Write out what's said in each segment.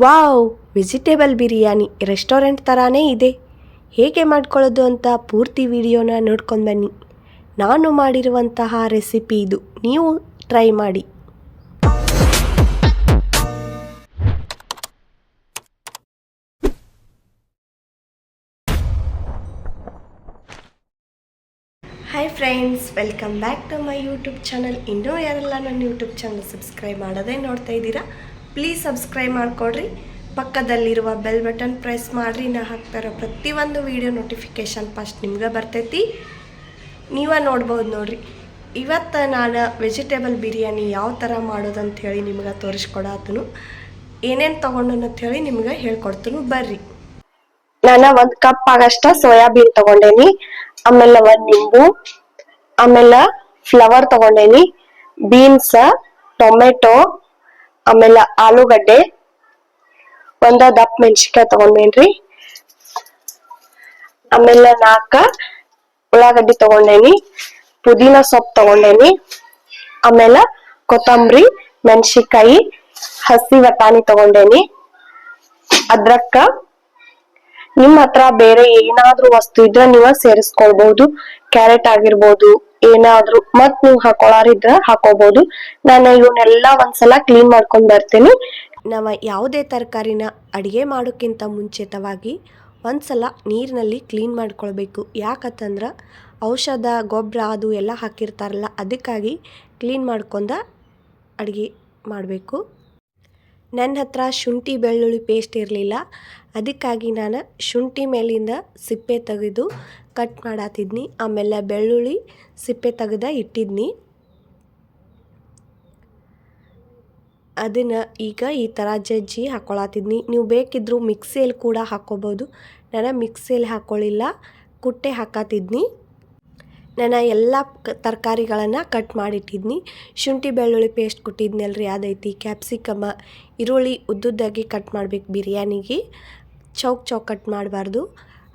Wow, vegetable biryani restaurant ಥರಾನೇ ಇದೆ. ಹೇಗೆ ಮಾಡ್ಕೊಳ್ಳೋದು ಅಂತ ಪೂರ್ತಿ ವಿಡಿಯೋನ ನೋಡ್ಕೊಂಡು ಬನ್ನಿ. ನಾನು ಮಾಡಿರುವಂತಹ ರೆಸಿಪಿ ಇದು. ನೀವು ಟ್ರೈ ಮಾಡಿ. Hi friends welcome back to my YouTube channel ಇನ್ನೂ ಯಾರೆಲ್ಲ ನನ್ನ ಯೂಟ್ಯೂಬ್ ಚಾನಲ್ ಸಬ್ಸ್ಕ್ರೈಬ್ ಮಾಡೋದೇ ನೋಡ್ತಾ ಇದ್ದೀರಾ? ಪ್ಲೀಸ್ ಸಬ್ಸ್ಕ್ರೈಬ್ ಮಾಡಿಕೊಡ್ರಿ. ಪಕ್ಕದಲ್ಲಿರುವ ಬೆಲ್ ಬಟನ್ ಪ್ರೆಸ್ ಮಾಡಿರಿ. ನಾ ಹಾಕ್ತಾ ಇರೋ ಪ್ರತಿಯೊಂದು ವೀಡಿಯೋ ನೋಟಿಫಿಕೇಶನ್ ಫಸ್ಟ್ ನಿಮ್ಗೆ ಬರ್ತೈತಿ. ನೀವೇ ನೋಡ್ಬೋದು ನೋಡ್ರಿ. ಇವತ್ತು ನಾನು ವೆಜಿಟೇಬಲ್ ಬಿರಿಯಾನಿ ಯಾವ ಥರ ಮಾಡೋದಂತ ಹೇಳಿ ನಿಮ್ಗೆ ತೋರಿಸ್ಕೊಡತ್ತನು ಏನೇನು ತೊಗೊಂಡು ಅಂತ ಹೇಳಿ ನಿಮ್ಗೆ ಹೇಳ್ಕೊಡ್ತೀನಿ. ಬರ್ರಿ. ನಾನು ಒಂದು ಕಪ್ ಆಗಷ್ಟ ಸೋಯಾಬೀನ್ ತಗೊಂಡೇನಿ. ಆಮೇಲೆ ಒಂದು ನಿಂಬು. ಆಮೇಲೆ ಫ್ಲವರ್ ತಗೊಂಡೇನಿ. ಬೀನ್ಸ್ ಟೊಮೆಟೊ ಆಮೇಲೆ ಆಲೂಗಡ್ಡೆ, ಒಂದ ದಪ್ಪ ಮೆಣಸಿನ್ಕಾಯಿ ತಗೊಂಡೇನ್ರಿ ಆಮೇಲೆ ನಾಲ್ಕ ಉಳ್ಳಾಗಡ್ಡಿ ತಗೊಂಡೇನಿ, ಪುದೀನ ಸೊಪ್ಪು ತಗೊಂಡೇನಿ, ಆಮೇಲೆ ಕೊತ್ತಂಬರಿ, ಮೆಣಸಿನ್ಕಾಯಿ, ಹಸಿ ವಟಾಣಿ ತಗೊಂಡೇನಿ. ಅದ್ರಕ್ಕ ನಿಮ್ ಹತ್ರ ಬೇರೆ ಏನಾದ್ರೂ ವಸ್ತು ಇದ್ರೆ ನೀವ ಸೇರಿಸ್ಕೊಳ್ಬಹುದು ಕ್ಯಾರೆಟ್ ಆಗಿರ್ಬೋದು ಏನಾದ್ರೂ ಮತ್ ನೀವು ಹಾಕೊಳಾರಿದ್ರ ಹಾಕೋಬಹುದು ನಾನು ಇವನ್ನೆಲ್ಲ ಒಂದ್ಸಲ ಕ್ಲೀನ್ ಮಾಡ್ಕೊಂಡ್ ಬರ್ತೀನಿ. ನಾವು ಯಾವುದೇ ತರಕಾರಿನ ಅಡಿಗೆ ಮಾಡೋಕ್ಕಿಂತ ಮುಂಚಿತವಾಗಿ ಒಂದ್ಸಲ ನೀರಿನಲ್ಲಿ ಕ್ಲೀನ್ ಮಾಡ್ಕೊಳ್ಬೇಕು. ಯಾಕಂತಂದ್ರ ಔಷಧ ಗೊಬ್ಬರ ಅದು ಎಲ್ಲ ಹಾಕಿರ್ತಾರಲ್ಲ, ಅದಕ್ಕಾಗಿ ಕ್ಲೀನ್ ಮಾಡ್ಕೊಂಡ ಅಡುಗೆ ಮಾಡಬೇಕು. ನನ್ನ ಹತ್ರ ಶುಂಠಿ ಬೆಳ್ಳುಳ್ಳಿ ಪೇಸ್ಟ್ ಇರಲಿಲ್ಲ. ಅದಕ್ಕಾಗಿ ನಾನು ಶುಂಠಿ ಮೇಲಿಂದ ಸಿಪ್ಪೆ ತೆಗೆದು ಕಟ್ ಮಾಡತ್ತಿದ್ನಿ ಆಮೇಲೆ ಬೆಳ್ಳುಳ್ಳಿ ಸಿಪ್ಪೆ ತೆಗೆದ ಇಟ್ಟಿದ್ನಿ. ಅದನ್ನು ಈಗ ಈ ಥರ ಜಜ್ಜಿ ಹಾಕೊಳತ್ತಿದ್ನಿ ನೀವು ಬೇಕಿದ್ದರೂ ಮಿಕ್ಸಿಯಲ್ಲಿ ಕೂಡ ಹಾಕ್ಕೋಬೋದು ನಾನು ಮಿಕ್ಸಿಯಲ್ಲಿ ಹಾಕ್ಕೊಳ್ಳಿಲ್ಲ ಕುಟ್ಟೆ ಹಾಕತ್ತಿದ್ನಿ ನಾನು ಎಲ್ಲ ತರಕಾರಿಗಳನ್ನು ಕಟ್ ಮಾಡಿಟ್ಟಿದ್ನಿ. ಶುಂಠಿ, ಬೆಳ್ಳುಳ್ಳಿ ಪೇಸ್ಟ್ ಕೊಟ್ಟಿದ್ನಲ್ರಿ, ಅದೈತಿ. ಕ್ಯಾಪ್ಸಿಕಮ ಈರುಳ್ಳಿ ಉದ್ದುದ್ದಾಗಿ ಕಟ್ ಮಾಡ್ಬೇಕು ಬಿರಿಯಾನಿಗೆ. ಚೌಕ್ ಚೌಕ್ ಕಟ್ ಮಾಡಬಾರ್ದು.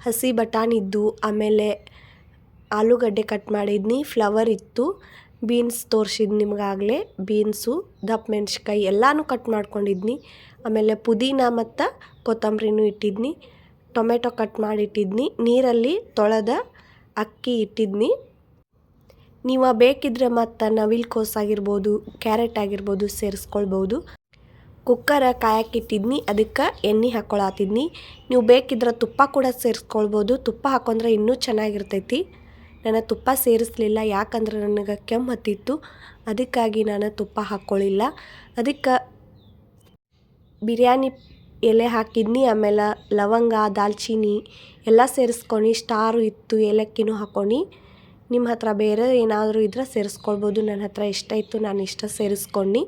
ಹಸಿ ಬಟಾಣಿ ಇದ್ದು, ಆಮೇಲೆ ಆಲೂಗಡ್ಡೆ ಕಟ್ ಮಾಡಿದ್ನಿ. ಫ್ಲವರ್ ಇತ್ತು. ಬೀನ್ಸ್ ತೋರಿಸಿದ್ ನಿಮಗಾಗಲೇ. ಬೀನ್ಸು ದಪ್ಪ ಮೆಣ್ಸಿನ್ಕಾಯಿ ಎಲ್ಲನೂ ಕಟ್ ಮಾಡ್ಕೊಂಡಿದ್ನಿ. ಆಮೇಲೆ ಪುದೀನ ಮತ್ತು ಕೊತ್ತಂಬರಿನೂ ಇಟ್ಟಿದ್ನಿ. ಟೊಮೆಟೊ ಕಟ್ ಮಾಡಿಟ್ಟಿದ್ನಿ. ನೀರಲ್ಲಿ ತೊಳೆದ ಅಕ್ಕಿ ಇಟ್ಟಿದ್ನಿ. ನೀವು ಬೇಕಿದ್ರೆ ಮತ್ತು ನವಿಲ್ ಕೋಸ್ ಆಗಿರ್ಬೋದು, ಕ್ಯಾರೆಟ್ ಆಗಿರ್ಬೋದು ಸೇರಿಸ್ಕೊಳ್ಬೋದು. ಕುಕ್ಕರ ಕಾಯಕ್ಕಿಟ್ಟಿದ್ನಿ ಅದಕ್ಕೆ ಎಣ್ಣೆ ಹಾಕ್ಕೊಳತ್ತಿದ್ನಿ ನೀವು ಬೇಕಿದ್ರೆ ತುಪ್ಪ ಕೂಡ ಸೇರಿಸ್ಕೊಳ್ಬೋದು. ತುಪ್ಪ ಹಾಕೊಂಡ್ರೆ ಇನ್ನೂ ಚೆನ್ನಾಗಿರ್ತೈತಿ. ನಾನು ತುಪ್ಪ ಸೇರಿಸಲಿಲ್ಲ, ಯಾಕಂದ್ರೆ ನನಗೆ ಕೆಮ್ಮು ಹತ್ತಿತ್ತು. ಅದಕ್ಕಾಗಿ ನಾನು ತುಪ್ಪ ಹಾಕ್ಕೊಳ್ಳಿಲ್ಲ ಅದಕ್ಕೆ ಬಿರಿಯಾನಿ ಎಲೆ ಹಾಕಿದ್ನಿ, ಆಮೇಲೆ ಲವಂಗ, ದಾಲ್ಚಿನಿ ಎಲ್ಲ ಸೇರಿಸ್ಕೊಂಡು ಸ್ಟಾರು ಇತ್ತು ಏಲಕ್ಕಿನೂ ಹಾಕ್ಕೊಂಡು ನಿಮ್ಮ ಹತ್ರ ಬೇರೆ ಏನಾದರೂ ಇದ್ರೆ ಸೇರಿಸ್ಕೊಳ್ಬೋದು. ನನ್ನ ಹತ್ರ ಇಷ್ಟ ಇತ್ತು, ನಾನು ಇಷ್ಟ ಸೇರಿಸ್ಕೊಂಡು.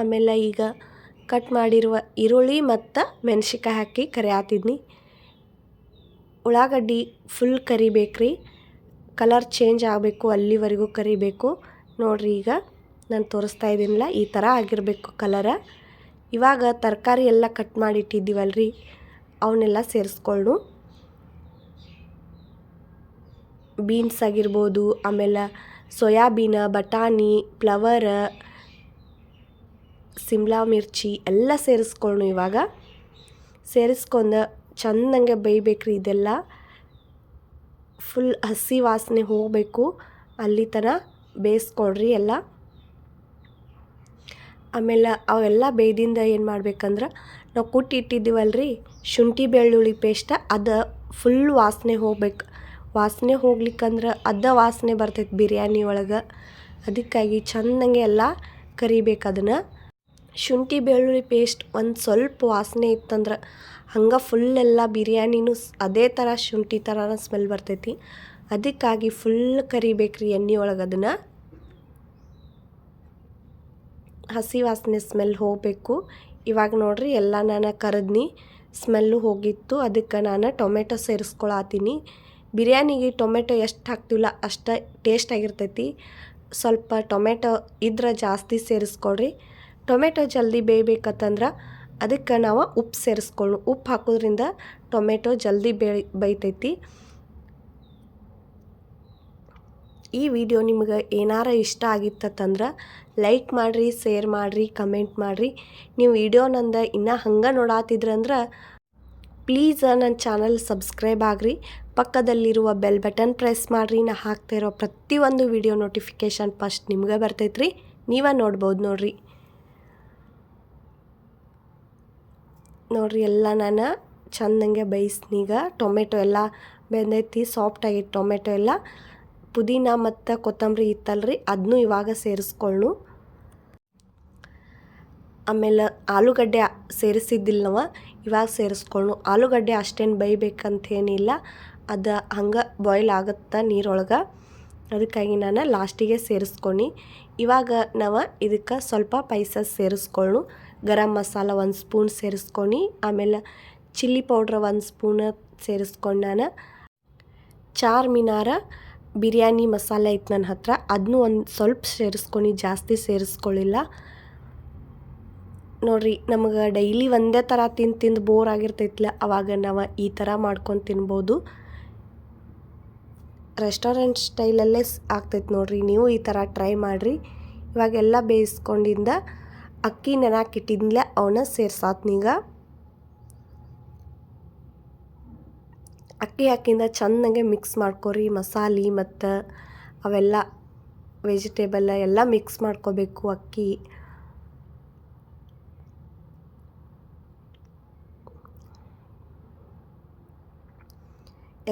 ಆಮೇಲೆ ಈಗ ಕಟ್ ಮಾಡಿರುವ ಈರುಳ್ಳಿ ಮತ್ತು ಮೆಣಸಿಕಾಯಿ ಹಾಕಿ ಕರಿಯಾತಿದ್ನಿ. ಉಳ್ಳಾಗಡ್ಡಿ ಫುಲ್ ಕರಿಬೇಕ್ರಿ. ಕಲರ್ ಚೇಂಜ್ ಆಗಬೇಕು, ಅಲ್ಲಿವರೆಗೂ ಕರಿಬೇಕು. ನೋಡಿರಿ ಈಗ ನಾನು ತೋರಿಸ್ತಾ ಇದ್ದೀನಿಲ್ಲ, ಈ ಥರ ಆಗಿರಬೇಕು ಕಲರ ಇವಾಗ ತರಕಾರಿ ಎಲ್ಲ ಕಟ್ ಮಾಡಿಟ್ಟಿದ್ದೀವಲ್ರಿ, ಅವನ್ನೆಲ್ಲ ಸೇರಿಸ್ಕೊಂಡು ಬೀನ್ಸ್ ಆಗಿರ್ಬೋದು, ಆಮೇಲೆ ಸೊಯಾಬೀನ, ಬಟಾಣಿ ಫ್ಲವರ ಸಿಮ್ಲಾ ಮಿರ್ಚಿ ಎಲ್ಲ ಸೇರಿಸ್ಕೊಂಡು ಇವಾಗ. ಸೇರಿಸ್ಕೊಂಡು ಚೆಂದಂಗೆ ಬೇಯ್ಬೇಕ್ರಿ ಇದೆಲ್ಲ. ಫುಲ್ ಹಸಿ ವಾಸನೆ ಹೋಗಬೇಕು. ಅಲ್ಲಿ ತನ ಬೇಯಿಸ್ಕೊಳ್ರಿ ಎಲ್ಲ. ಆಮೇಲೆ ಅವೆಲ್ಲ ಬೇಯ್ದಿಂದ ಏನು ಮಾಡ್ಬೇಕಂದ್ರೆ ನಾವು ಕುಟ್ಟಿ ಇಟ್ಟಿದ್ದೀವಲ್ರಿ, ಶುಂಠಿ ಬೆಳ್ಳುಳ್ಳಿ ಪೇಸ್ಟ ಅದು ಫುಲ್ ವಾಸನೆ ಹೋಗ್ಬೇಕು. ವಾಸನೆ ಹೋಗ್ಲಿಕ್ಕಂದ್ರೆ ಅದ ವಾಸನೆ ಬರ್ತೈತೆ ಬಿರಿಯಾನಿ ಒಳಗೆ. ಅದಕ್ಕಾಗಿ ಚಂದಂಗೆ ಎಲ್ಲ ಕರಿಬೇಕು ಅದನ್ನು. ಶುಂಠಿ ಬೆಳ್ಳುಳ್ಳಿ ಪೇಸ್ಟ್ ಒಂದು ಸ್ವಲ್ಪ ವಾಸನೆ ಇತ್ತಂದ್ರೆ ಹಂಗೆ ಫುಲ್ ಎಲ್ಲ ಬಿರಿಯಾನಿನೂ ಅದೇ ಥರ ಶುಂಠಿ ಥರನ ಸ್ಮೆಲ್ ಬರ್ತೈತಿ. ಅದಕ್ಕಾಗಿ ಫುಲ್ ಕರಿಬೇಕ್ರಿ ಎಣ್ಣೆ ಒಳಗೆ ಅದನ್ನು. ಹಸಿ ವಾಸನೆ ಸ್ಮೆಲ್ ಹೋಗಬೇಕು. ಇವಾಗ ನೋಡಿರಿ ಎಲ್ಲ ನಾನು ಕರೆದ್ನಿ ಸ್ಮೆಲ್ಲು ಹೋಗಿತ್ತು. ಅದಕ್ಕೆ ನಾನು ಟೊಮೆಟೊ ಸೇರಿಸ್ಕೊಳತ್ತೀನಿ ಬಿರಿಯಾನಿಗೆ ಟೊಮೆಟೊ ಎಷ್ಟು ಹಾಕ್ತಿವಲ್ಲ ಅಷ್ಟು ಟೇಸ್ಟ್ ಆಗಿರ್ತೈತಿ. ಸ್ವಲ್ಪ ಟೊಮೆಟೊ ಇದ್ರೆ ಜಾಸ್ತಿ ಸೇರಿಸ್ಕೊಳ್ರಿ. ಟೊಮೆಟೊ ಜಲ್ದಿ ಬೇಯಬೇಕತ್ತಂದ್ರೆ ಅದಕ್ಕೆ ನಾವು ಉಪ್ಪು ಸೇರಿಸ್ಕೊಳ್ಳು ಉಪ್ಪು ಹಾಕೋದ್ರಿಂದ ಟೊಮೆಟೊ ಜಲ್ದಿ ಬೇ ಬೇಯ್ತೈತಿ ಈ ವಿಡಿಯೋ ನಿಮ್ಗೆ ಏನಾರ ಇಷ್ಟ ಆಗಿತ್ತಂದ್ರೆ ಲೈಕ್ ಮಾಡಿರಿ, ಶೇರ್ ಮಾಡಿರಿ, ಕಮೆಂಟ್ ಮಾಡಿರಿ. ನೀವು ವಿಡಿಯೋ ನಂದು ಇನ್ನೂ ಹಂಗೆ ನೋಡಾತಿದ್ರಂದ್ರೆ ಪ್ಲೀಸ್ ನನ್ನ ಚಾನಲ್ ಸಬ್ಸ್ಕ್ರೈಬ್ ಆಗಿರಿ. ಪಕ್ಕದಲ್ಲಿರುವ ಬೆಲ್ ಬಟನ್ ಪ್ರೆಸ್ ಮಾಡಿರಿ. ನಾ ಹಾಕ್ತಾ ಇರೋ ಪ್ರತಿಯೊಂದು ವಿಡಿಯೋ ನೋಟಿಫಿಕೇಷನ್ ಫಸ್ಟ್ ನಿಮಗೆ ಬರ್ತೈತ್ರಿ. ನೀವೇ ನೋಡ್ಬೋದು ನೋಡ್ರಿ. ನೋಡ್ರಿ ಎಲ್ಲ ನಾನು ಚಂದಂಗೆ ಬೇಯಿಸ್ನೀಗ ಟೊಮೆಟೊ ಎಲ್ಲ ಬೆಂದೈತಿ ಸಾಫ್ಟ್ ಆಗಿತ್ತು ಟೊಮೆಟೊ ಎಲ್ಲ. ಪುದೀನ ಮತ್ತು ಕೊತ್ತಂಬರಿ ಇತ್ತಲ್ರಿ ಅದನ್ನೂ ಇವಾಗ ಸೇರಿಸ್ಕೊಳ್ಳು ಆಮೇಲೆ ಆಲೂಗಡ್ಡೆ ಸೇರಿಸಿದ್ದಿಲ್ಲ ನಾವು ಇವಾಗ ಸೇರಿಸ್ಕೊಳ್ಳು ಆಲೂಗಡ್ಡೆ ಅಷ್ಟೇನು ಬೈಬೇಕಂತೇನಿಲ್ಲ ಅದು ಹಂಗೆ ಬಾಯ್ಲ್ ಆಗುತ್ತೆ ನೀರೊಳಗೆ. ಅದಕ್ಕಾಗಿ ನಾನು ಲಾಸ್ಟಿಗೆ ಸೇರಿಸ್ಕೊಂಡು ಇವಾಗ ನಾವು ಇದಕ್ಕೆ ಸ್ವಲ್ಪ ಪೈಸಸ್ ಸೇರಿಸ್ಕೊಳ್ಳು ಗರಂ ಮಸಾಲ ಒಂದು ಸ್ಪೂನ್ ಸೇರಿಸ್ಕೊಂಡು ಆಮೇಲೆ ಚಿಲ್ಲಿ ಪೌಡ್ರ್ ಒಂದು ಸ್ಪೂನ್ ಸೇರಿಸ್ಕೊಂಡು ನಾನು ಚಾರ್ ಮಿನಾರ ಬಿರಿಯಾನಿ ಮಸಾಲೆ ಇತ್ತು ನನ್ನ ಹತ್ರ. ಅದನ್ನೂ ಒಂದು ಸ್ವಲ್ಪ ಸೇರಿಸ್ಕೊಂಡು ಜಾಸ್ತಿ ಸೇರಿಸ್ಕೊಳ್ಳಿಲ್ಲ ನೋಡ್ರಿ, ನಮಗೆ ಡೈಲಿ ಒಂದೇ ಥರ ತಿಂದು ತಿಂದು ಬೋರ್ ಆಗಿರ್ತೈತಿಲ್ಲ ಅವಾಗ ನಾವು ಈ ಥರ ಮಾಡ್ಕೊಂಡು ತಿನ್ಬೋದು. ರೆಸ್ಟೋರೆಂಟ್ ಸ್ಟೈಲಲ್ಲೇ ಆಗ್ತೈತೆ ನೋಡ್ರಿ, ನೀವು ಈ ಥರ ಟ್ರೈ ಮಾಡಿರಿ. ಇವಾಗೆಲ್ಲ ಬೇಯಿಸ್ಕೊಂಡಿಂದ ಅಕ್ಕಿ ನೆನಾಕಿಟ್ಟಿದ್ಲೆ ಅವನ್ನ ಸೇರ್ಸಾತ್ನೀಗ ಅಕ್ಕಿ ಹಾಕಿಂದ ಚೆನ್ನಾಗೆ ಮಿಕ್ಸ್ ಮಾಡ್ಕೊರಿ, ಮಸಾಲೆ ಮತ್ತು ಅವೆಲ್ಲ ವೆಜಿಟೇಬಲ್ ಎಲ್ಲ ಮಿಕ್ಸ್ ಮಾಡ್ಕೋಬೇಕು ಅಕ್ಕಿ.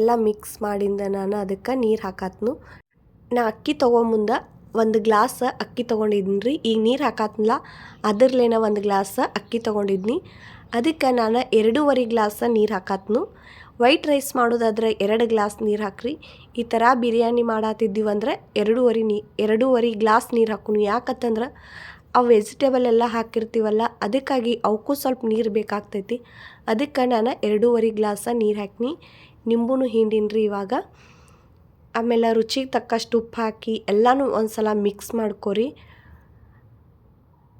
ಎಲ್ಲ ಮಿಕ್ಸ್ ಮಾಡಿಂದ ನಾನು ಅದಕ್ಕೆ ನೀರು ಹಾಕಾತ್ನು. ನಾ ಅಕ್ಕಿ ತೊಗೊಂಬಂದ ಒಂದು ಗ್ಲಾಸ್ ಅಕ್ಕಿ ತೊಗೊಂಡಿದ್ದೀನಿ ರೀ ಈಗ ನೀರು ಹಾಕಾತ್ನಲ್ಲ ಅದರಲ್ಲೇನ ಒಂದು ಗ್ಲಾಸ್ ಅಕ್ಕಿ ತೊಗೊಂಡಿದ್ನಿ. ಅದಕ್ಕೆ ನಾನು ಎರಡೂವರೆ ಗ್ಲಾಸ ನೀರು ಹಾಕಾತ್ನು. ವೈಟ್ ರೈಸ್ ಮಾಡೋದಾದ್ರೆ ಎರಡು ಗ್ಲಾಸ್ ನೀರು ಹಾಕ್ರಿ. ಈ ಥರ ಬಿರಿಯಾನಿ ಮಾಡತ್ತಿದ್ದೀವಂದ್ರೆ ಎರಡೂವರೆ ನೀ, ಎರಡೂವರೆ ಗ್ಲಾಸ್ ನೀರು ಹಾಕೋನು ಯಾಕತ್ತಂದ್ರೆ ಆ ವೆಜಿಟೇಬಲ್ ಎಲ್ಲ ಹಾಕಿರ್ತೀವಲ್ಲ, ಅದಕ್ಕಾಗಿ ಅವಕ್ಕೂ ಸ್ವಲ್ಪ ನೀರು ಬೇಕಾಗ್ತೈತಿ. ಅದಕ್ಕೆ ನಾನು ಎರಡೂವರೆ ಗ್ಲಾಸ ನೀರು ಹಾಕಿನಿ. ನಿಂಬೂ ಹಿಂಡಿನ್ರಿ ಇವಾಗ. ಆಮೇಲೆ ರುಚಿಗೆ ತಕ್ಕಷ್ಟು ಉಪ್ಪು ಹಾಕಿ ಎಲ್ಲನೂ ಒಂದು ಸಲ ಮಿಕ್ಸ್ ಮಾಡ್ಕೊರಿ.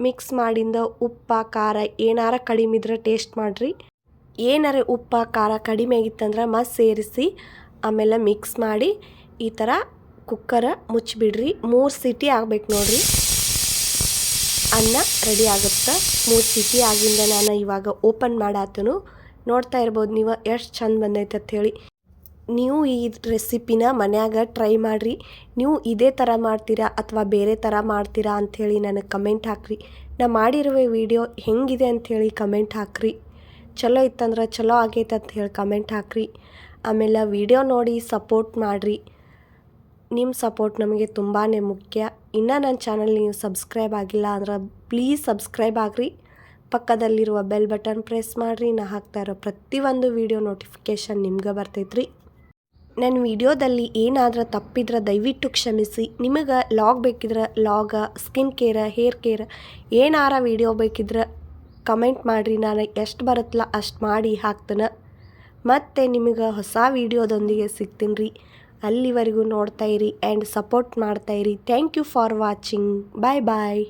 ಮಿಕ್ಸ್ ಮಾಡಿಂದ ಉಪ್ಪ, ಖಾರ ಏನಾರ ಕಡಿಮೆ ಇದ್ರೆ ಟೇಸ್ಟ್ ಮಾಡಿರಿ. ಏನಾರ ಉಪ್ಪ, ಖಾರ ಕಡಿಮೆ ಆಗಿತ್ತಂದ್ರೆ ಮತ್ತೆ ಸೇರಿಸಿ ಆಮೇಲೆ ಮಿಕ್ಸ್ ಮಾಡಿ ಈ ಥರ ಕುಕ್ಕರ ಮುಚ್ಚಿಬಿಡ್ರಿ. ಮೂರು ಸಿಟಿ ಆಗ್ಬೇಕು ನೋಡ್ರಿ. ಅನ್ನ ರೆಡಿ ಆಗುತ್ತೆ? ಮೂರು ಸಿಟಿ ಆಗಿಂದ ನಾನು ಇವಾಗ ಓಪನ್ ಮಾಡಾತನು. ನೋಡ್ತಾ ಇರ್ಬೋದು, ನೀವು ಎಷ್ಟು ಚಂದ ಬಂದೈತೆ ಅಂಥೇಳಿ ನೀವು ಈ ರೆಸಿಪಿನ ಮನ್ಯಾಗ ಟ್ರೈ ಮಾಡಿರಿ. ನೀವು ಇದೇ ಥರ ಮಾಡ್ತೀರಾ ಅಥವಾ ಬೇರೆ ಥರ ಮಾಡ್ತೀರಾ ಅಂಥೇಳಿ ನನಗೆ ಕಮೆಂಟ್ ಹಾಕ್ರಿ. ನಾ ಮಾಡಿರುವ ವಿಡಿಯೋ ಹೆಂಗಿದೆ ಅಂಥೇಳಿ ಕಮೆಂಟ್ ಹಾಕ್ರಿ. ಚಲೋ ಇತ್ತಂದ್ರೆ ಚಲೋ ಆಗೈತೆ ಅಂತ ಹೇಳಿ ಕಮೆಂಟ್ ಹಾಕ್ರಿ. ಆಮೇಲೆ ವಿಡಿಯೋ ನೋಡಿ ಸಪೋರ್ಟ್ ಮಾಡಿರಿ. ನಿಮ್ಮ ಸಪೋರ್ಟ್ ನಮಗೆ ತುಂಬಾ ಮುಖ್ಯ. ಇನ್ನೂ ನನ್ನ ಚಾನಲ್ ನೀವು ಸಬ್ಸ್ಕ್ರೈಬ್ ಆಗಿಲ್ಲ ಅಂದ್ರೆ ಪ್ಲೀಸ್ ಸಬ್ಸ್ಕ್ರೈಬ್ ಆಗಿರಿ. ಪಕ್ಕದಲ್ಲಿರುವ ಬೆಲ್ ಬಟನ್ ಪ್ರೆಸ್ ಮಾಡಿರಿ. ನಾ ಹಾಕ್ತಾ ಇರೋ ಪ್ರತಿಯೊಂದು ವಿಡಿಯೋ ನೋಟಿಫಿಕೇಷನ್ ನಿಮ್ಗೆ ಬರ್ತೈತ್ರಿ. ನನ್ನ ವಿಡಿಯೋದಲ್ಲಿ ಏನಾದರೂ ತಪ್ಪಿದ್ರೆ ದಯವಿಟ್ಟು ಕ್ಷಮಿಸಿ. ನಿಮಗೆ ಲಾಗ್ ಬೇಕಿದ್ರೆ ಲಾಗ ಸ್ಕಿನ್ ಕೇರ ಹೇರ್ ಕೇರ್ ಏನಾರ ವಿಡಿಯೋ ಬೇಕಿದ್ರೆ ಕಮೆಂಟ್ ಮಾಡಿರಿ. ನಾನು ಎಷ್ಟು ಬರುತ್ತಲ್ಲ ಅಷ್ಟು ಮಾಡಿ ಹಾಕ್ತೇನೆ. ಮತ್ತು ನಿಮಗೆ ಹೊಸ ವಿಡಿಯೋದೊಂದಿಗೆ ಸಿಗ್ತೀನಿ. ರೀ ಅಲ್ಲಿವರೆಗೂ ನೋಡ್ತಾಯಿರಿ and support ಮಾಡ್ತಾಯಿರಿ thank you for watching bye bye